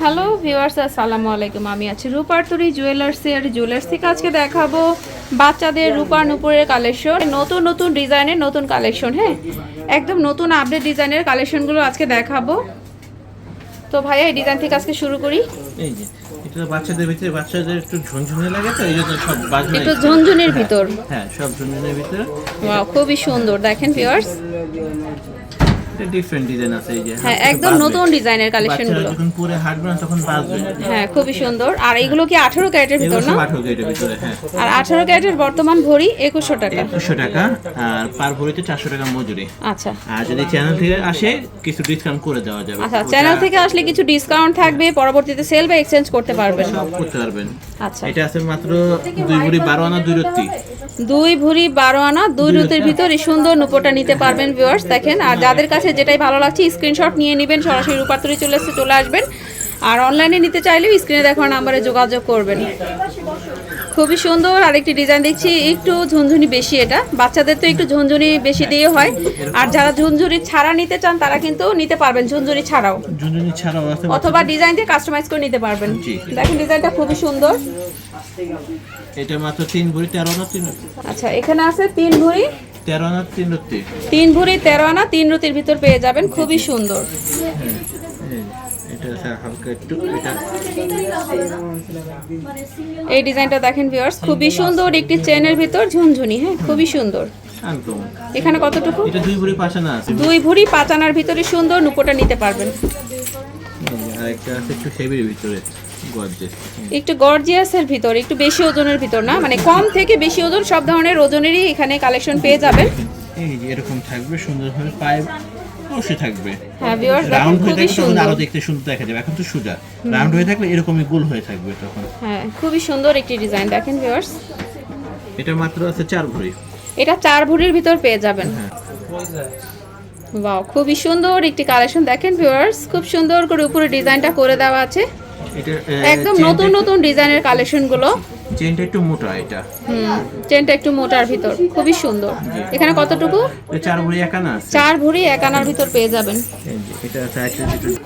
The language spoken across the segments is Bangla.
হ্যালো ভিউয়ার্স আসসালামু আলাইকুম। আমি আছি রূপার রূপারতুরি জুয়েলার্সের জুয়েলার্স থেকে আজকে দেখাবো বাচ্চাদের রূপার নুপুরের কালেকশন নতুন নতুন ডিজাইনের নতুন কালেকশন হ্যাঁ? একদম নতুন আপডেট ডিজাইনের কালেকশনগুলো আজকে দেখাবো। তো ভাইয়া এই ডিজাইন থেকে আজকে শুরু করি। এই যে এটা বাচ্চাদের ভিতরে বাচ্চাদের একটু ঝনঝনে লাগে তো এই জন্য সব বাজনা একটু ঝুনঝুনির ভিতর। হ্যাঁ সব ঝনঝনের ভিতরে। Wow, খুবই সুন্দর। দেখেন ভিউয়ার্স ডিফারেন্ট ডিজাইন আছে এই যে। হ্যাঁ একদম নতুন ডিজাইনের কালেকশনগুলো বাচ্চারা যখন পরে হাঁটবে না তখন বাজবে। হ্যাঁ খুবই সুন্দর। আর এইগুলো কি আঠারো ক্যারেটের ভিতর না? সব আঠারো গেটের ভিতরে হ্যাঁ। আর আঠারো ক্যারেটের বর্তমান ভরি একুশশো টাকা। একুশশো টাকা আর পার ভরিতে চারশো টাকা মজুরি। আচ্ছা। আর যদি চ্যানেল থেকে আসে কিছু ডিসকাউন্ট করে দেওয়া যাবে। আচ্ছা চ্যানেল থেকে আসলে কিছু ডিসকাউন্ট থাকবে পরবর্তীতে সেল বা এক্সচেঞ্জ করতে পারবেন। সব করতে পারবেন। আচ্ছা। এটা আছে মাত্র দুই ভরি বারো আনা দুই রত্তি। দুই ভরি বারো আনা দুই রুতের ভিতর এই সুন্দর নুপোটা নিতে পারবেন ভিউয়ার্স দেখেন। আর যাদের কাছে যেটাই ভালো লাগছে স্ক্রিনশট নিয়ে নেবেন সরাসরি রূপান্তরে চলে এসে চলে আসবেন। আর অনলাইনে নিতে চাইলেও স্ক্রিনে দেখার নাম্বারে যোগাযোগ করবেন। খুবই সুন্দর আরেকটি ডিজাইন দেখছি একটু ঝুনঝুনি বেশি এটা। বাচ্চাদের তো একটু ঝুনঝুনি বেশি দিয়ে হয়। আর যারা ঝুনঝুনি ছাড়া নিতে চান তারা কিন্তু নিতে পারবেন ঝুনঝুনি ছাড়াও। ঝুনঝুনি ছাড়াও আছে অথবা ডিজাইন দিয়ে কাস্টমাইজ করে নিতে পারবেন। দেখেন ডিজাইনটা খুবই সুন্দর। এটা মাত্র তিন ভরি তেরো আনা তিন আচ্ছা এখানে আছে তিন ভরি। তেরো আনা তিন রত্তি তিন ভরি তেরো আনা তিন রুতির ভিতর পেয়ে যাবেন খুবই সুন্দর। এই, ডিজাইনটা দেখেন ভিউয়ার্স খুবই সুন্দর একটি চেনের ভিতর ঝুনঝুনি হ্যাঁ খুবই সুন্দর। এখানে কতটুকু? এটা দুই ভরি পাশে আছে। দুই ভরি পাঁচ আনার ভিতরে সুন্দর নুপোটা নিতে পারবেন। আর একটা আছে একটু হেভির ভিতরে। একটু গর্জিয়াসের ভিতর একটু বেশি ওজনের ভিতর না? মানে কম থেকে বেশি ওজন সব ধরনের ওজনেরই এখানে কালেকশন পেয়ে যাবেন। এই এরকম থাকবে সুন্দরভাবে পায়ে অবশ্যই থাকবে। হ্যাঁ ভিউয়ার্স রাউন্ড হয়ে থাকবে তখন সুন্দর। আরও দেখতে সুন্দর দেখা যাবে। এখন তো সোজা। রাউন্ড হয়ে থাকলে এরকমই গোল হয়ে থাকবে তখন। হ্যাঁ খুবই সুন্দর একটি ডিজাইন দেখেন ভিউয়ার্স এটা মাত্র আছে চার ভরি। এটা চার ভরির ভিতর পেয়ে যাবেন। হ্যাঁ। বাও খুবই সুন্দর একটি কালেকশন দেখেন ভিউয়ার্স খুব সুন্দর করে উপরে ডিজাইনটা করে দেওয়া আছে। একদম নতুন নতুন ডিজাইনের কালেকশনগুলো। চেনটা একটু মোটা এটা। হুম চেনটা একটু মোটার ভিতর খুবই সুন্দর। এখানে কতটুকু? চার ভরি একানা আছে। চার ভরি এক আনার ভিতর পেয়ে যাবেন। এটা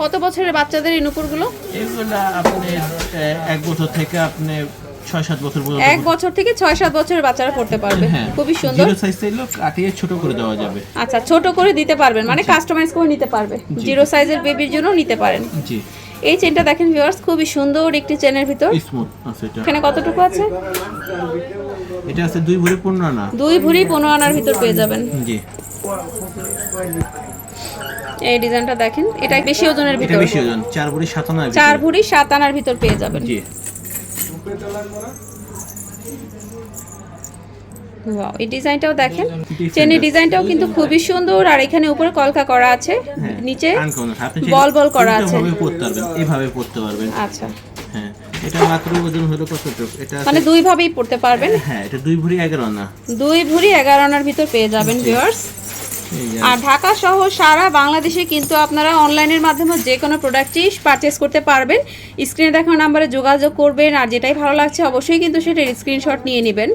কত বছরের বাচ্চাদের এই নুপুরগুলো? এগুলা আপনি এক বছর থেকে আপনি ছয় সাত বছর পর্যন্ত এক বছর থেকে ছয় সাত বছরের বাচ্চারা পড়তে পারবে। হ্যাঁ খুবই সুন্দর। জিরো সাইজ চাইলেও কাটিয়ে ছোট করে দেওয়া যাবে। আচ্ছা ছোট করে দিতে পারবেন মানে কাস্টমাইজ করে নিতে পারবে জিরো সাইজের বেবির জন্য নিতে পারেন। জি। এই চেনটা দেখেন ভিউয়ার্স খুবই সুন্দর একটি চেনের ভিতর। স্মুথ আছে এটা এখানে কতটুকু আছে? এটা আছে দুই ভরি পনেরো আনা। দুই ভরি পনেরো আনার ভিতর পেয়ে যাবেন। জি। এই ডিজাইনটা দেখেন এটা বেশি ওজনের ভিতর। এটা বেশি ওজন চার ভরি সাত আনা চার ভরি সাত আনার ভিতর পেয়ে যাবেন। জি। Wow, এই ডিজাইনটাও দেখেন? চেনের ডিজাইনটাও কিন্তু খুবই সুন্দর আর এখানে উপরে কলকা করা আছে হ্যাঁ, নিচে বল বল করা আছে। পড়তে পারবেন এভাবে পড়তে পারবেন। আচ্ছা। হ্যাঁ এটা মাত্র ওজন হলো কতটুকু এটা মানে দুই ভাবেই পড়তে পারবেন। হ্যাঁ এটা দুই ভরি এগারো আনা। দুই ভরি এগারো আনার ভিতর পেয়ে যাবেন ভিউয়ার্স আর ঢাকা সহ সারা বাংলাদেশে কিন্তু আপনারা অনলাইনের মাধ্যমে যে কোনো প্রোডাক্টই পারচেস করতে পারবেন। স্ক্রিনে দেখানো নাম্বারে যোগাযোগ করবেন আর যেটাই ভালো লাগছে অবশ্যই কিন্তু সেটার স্ক্রিনশট নিয়ে নেবেন।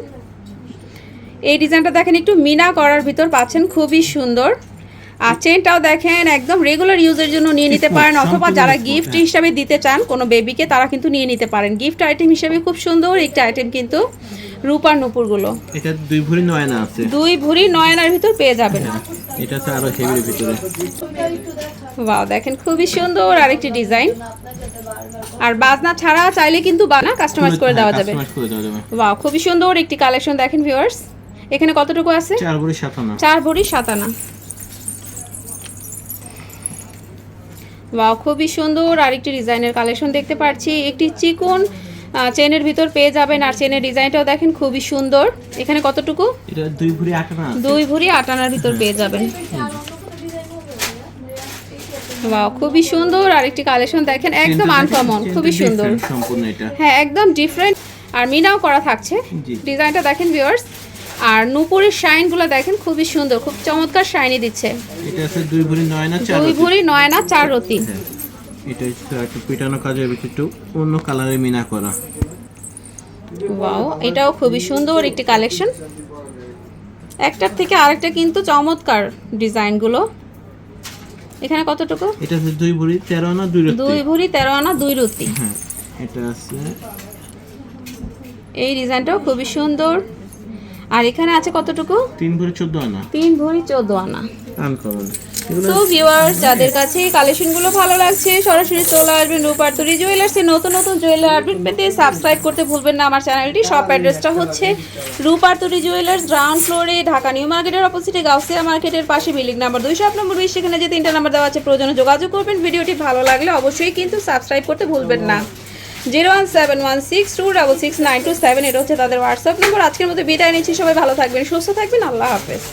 এই ডিজাইনটা দেখেন একটু মিনা করার ভিতর পাচ্ছেন খুবই সুন্দর। আর চেনটাও দেখেন একদম রেগুলার ইউজের জন্য নিয়ে নিতে পারেন অথবা যারা গিফট হ্যাঁ। হিসাবে দিতে চান কোনো বেবিকে তারা কিন্তু নিয়ে নিতে পারেন। গিফট আইটেম হিসেবে খুব সুন্দর একটা আইটেম কিন্তু রূপার নুপুরগুলো। এটা দুই ভরি নয় আনা আছে। দুই ভরি নয়নার ভিতর পেয়ে যাবেন। হ্যাঁ, এটা আছে আরও হেভির ভিতরে। ওয়াও দেখেন খুবই সুন্দর আরেকটি ডিজাইন। আর বাজনা ছাড়া চাইলে কিন্তু বানা কাস্টমাইজ করে দেওয়া যাবে। কাস্টমাইজ করে দেওয়া যাবে। ওয়াও খুবই সুন্দর একটি কালেকশন দেখেন ভিউয়ার্স এখানে কতটুকু আছে? চার ভরি সাত আনা। চার ভরি সাতানা ওয়াও খুবই সুন্দর আরেকটি ডিজাইনের কালেকশন দেখতে পাচ্ছি। একটি চিকন চেনের ভিতর পেয়ে যাবেন আর চেনের ডিজাইনটাও দেখেন খুবই সুন্দর। এখানে কতটুকু? এটা দুই ভরি আট আনা দুই ভরি আটানার ভিতর পেয়ে যাবেন। ওয়াও খুবই সুন্দর আরেকটি কালেকশন দেখেন একদম আনকমন খুবই সুন্দর। সম্পূর্ণ এটা। হ্যাঁ একদম ডিফারেন্ট আর মিনাও করা থাকছে। ডিজাইনটা দেখেন ভিউয়ার্স আর নুপুরের শাইনগুলো দেখেন খুবই সুন্দর খুব চমৎকার শাইনি দিচ্ছে। এটা আছে দুই ভরি নয় না চার দুই ভরি নয় না চার রতি। হ্যাঁ। এটা একটু পিটানো কাজের একটু অন্য কালারে মিনা করা। ওয়াও এটাও খুবই সুন্দর একটি কালেকশন। একটার থেকে আরেকটা কিন্তু চমৎকার ডিজাইনগুলো। এখানে কতটুকু? এটা হচ্ছে দুই ভরি তেরো আনা দুই রত্তি দুই ভরি তেরো আনা দুই রুতি। হ্যাঁ এটা আছে এই ডিজাইনটাও খুবই সুন্দর। আর এখানে আছে কতটুকু? তিন ভরি চোদ্দ আনা। তিন ভরি চোদ্দ আনা। আনকমন। তো ভিউয়ার্স যাদের কাছে এই কালেকশনগুলো ভালো লাগছে সরাসরি চলে আসবেন রূপার্তরি জুয়েলার্সের নতুন নতুন জুয়েলার আপডেট পেতে সাবস্ক্রাইব করতে ভুলবেন না। আমার চ্যানেলটি শপ অ্যাড্রেসটা হচ্ছে রূপার্তরি জুয়েলার্স গ্রাউন্ড ফ্লোরে ঢাকা নিউ মার্কেটের অপোজিটে গাউসিয়া মার্কেটের পাশে বিল্ডিং নাম্বার দুইশো আট নম্বর বিশ সেখানে যে তিনটা নাম্বার দেওয়া আছে প্রয়োজনে যোগাযোগ করবেন। ভিডিওটি ভালো লাগলে অবশ্যই কিন্তু সাবস্ক্রাইব করতে ভুলবেন না। Zero one seven one six two double six nine two seven, এটা হচ্ছে তাদের হোয়াটসঅ্যাপ নম্বর। আজকের মধ্যে বিদায় নিচ্ছি, সবাই ভালো থাকবেন, সুস্থ থাকবেন, আল্লাহ হাফেজ।